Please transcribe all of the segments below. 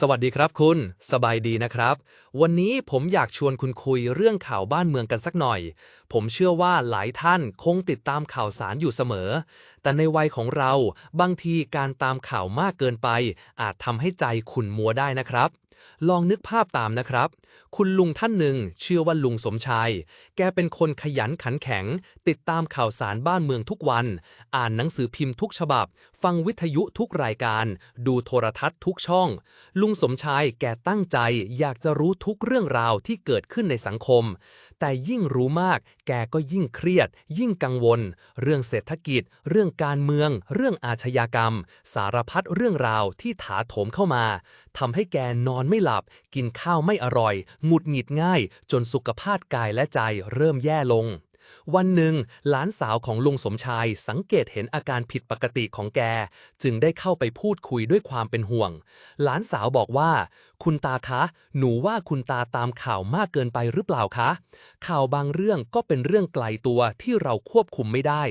สวัสดีครับคุณ สบายดีนะครับ วันนี้ผมอยากชวนคุณคุยเรื่องข่าวบ้านเมืองกันสักหน่อย ผมเชื่อว่าหลายท่านคงติดตามข่าวสารอยู่เสมอ แต่ในวัยของเราบางทีการตามข่าวมากเกินไป อาจทำให้ใจขุ่นมัวได้นะครับ ลองนึกภาพตามนะครับ คุณลุงท่านหนึ่งเชื่อว่าลุงสมชาย แกเป็นคนขยันขันแข็ง ติดตามข่าวสารบ้านเมืองทุกวัน อ่านหนังสือพิมพ์ทุกฉบับ ฟังวิทยุทุกรายการ ดูโทรทัศน์ทุกช่อง ลุงสมชายแกตั้งใจอยากจะรู้ทุกเรื่องราวที่เกิดขึ้นในสังคม แต่ยิ่งรู้มาก แกก็ยิ่งเครียด ยิ่งกังวล เรื่องเศรษฐกิจ เรื่องการเมือง เรื่องอาชญากรรม สารพัดเรื่องราวที่ถาโถมเข้ามาทำให้แกนอนไม่หลับ กินข้าวไม่อร่อย หงุดหงิดง่าย จนสุขภาพกายและใจเริ่มแย่ลง วันหนึ่ง หลานสาวของลุงสมชายสังเกตเห็นอาการผิดปกติของแก จึงได้เข้าไปพูดคุยด้วยความเป็นห่วง หลานสาวบอกว่า คุณตาคะ หนูว่าคุณตาตามข่าวมากเกินไปหรือเปล่าคะ ข่าวบางเรื่องก็เป็นเรื่องไกลตัวที่เราควบคุมไม่ได้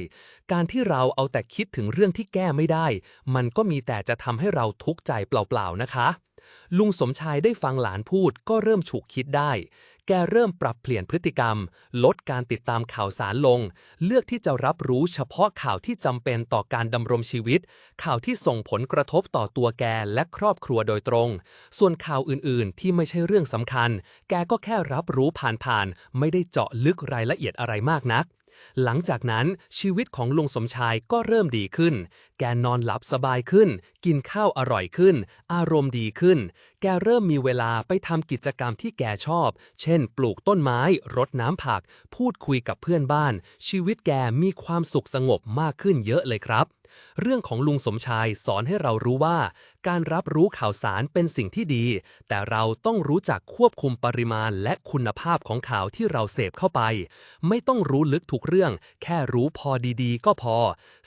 การที่เราเอาแต่คิดถึงเรื่องที่แก้ไม่ได้ มันก็มีแต่จะทำให้เราทุกข์ใจเปล่าๆนะคะ ลุงสมชายได้ฟังหลานพูดก็เริ่มฉุกคิดได้ แกเริ่มปรับเปลี่ยนพฤติกรรม ลดการติดตามข่าวสารลง เลือกที่จะรับรู้เฉพาะข่าวที่จำเป็นต่อการดำรงชีวิต ข่าวที่ส่งผลกระทบต่อตัวแกและครอบครัวโดยตรง ส่วนข่าวอื่นๆ ที่ไม่ใช่เรื่องสำคัญ แกก็แค่รับรู้ผ่านๆ ไม่ได้เจาะลึกรายละเอียดอะไรมากนัก หลังจากนั้นชีวิตของลุงสมชายก็เริ่มดีขึ้น แกนอนหลับสบายขึ้น กินข้าวอร่อยขึ้น อารมณ์ดีขึ้น แกเริ่มมีเวลาไปทำกิจกรรมที่แกชอบ เช่น ปลูกต้นไม้ รดน้ำผัก พูดคุยกับเพื่อนบ้าน ชีวิตแกมีความสุขสงบมากขึ้นเยอะเลยครับ เรื่องของลุงสมชายสอนให้เรารู้ว่า การรับรู้ข่าวสารเป็นสิ่งที่ดี แต่เราต้องรู้จักควบคุมปริมาณและคุณภาพของข่าวที่เราเสพเข้าไป ไม่ต้องรู้ลึกทุกเรื่อง แค่รู้พอดีๆ ก็พอ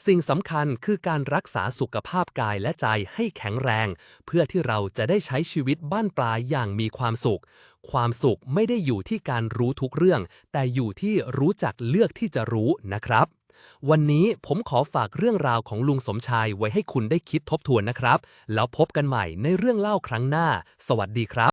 สิ่งสำคัญคือการรักษาสุขภาพกายและใจให้แข็งแรง เพื่อที่เราจะได้ใช้ชีวิตบ้านปลายอย่างมีความสุข ความสุขไม่ได้อยู่ที่การรู้ทุกเรื่อง แต่อยู่ที่รู้จักเลือกที่จะรู้นะครับ วันนี้ผมขอฝากเรื่องราวของลุงสมชายไว้ให้คุณได้คิดทบทวนนะครับ แล้วพบกันใหม่ในเรื่องเล่าครั้งหน้า สวัสดีครับ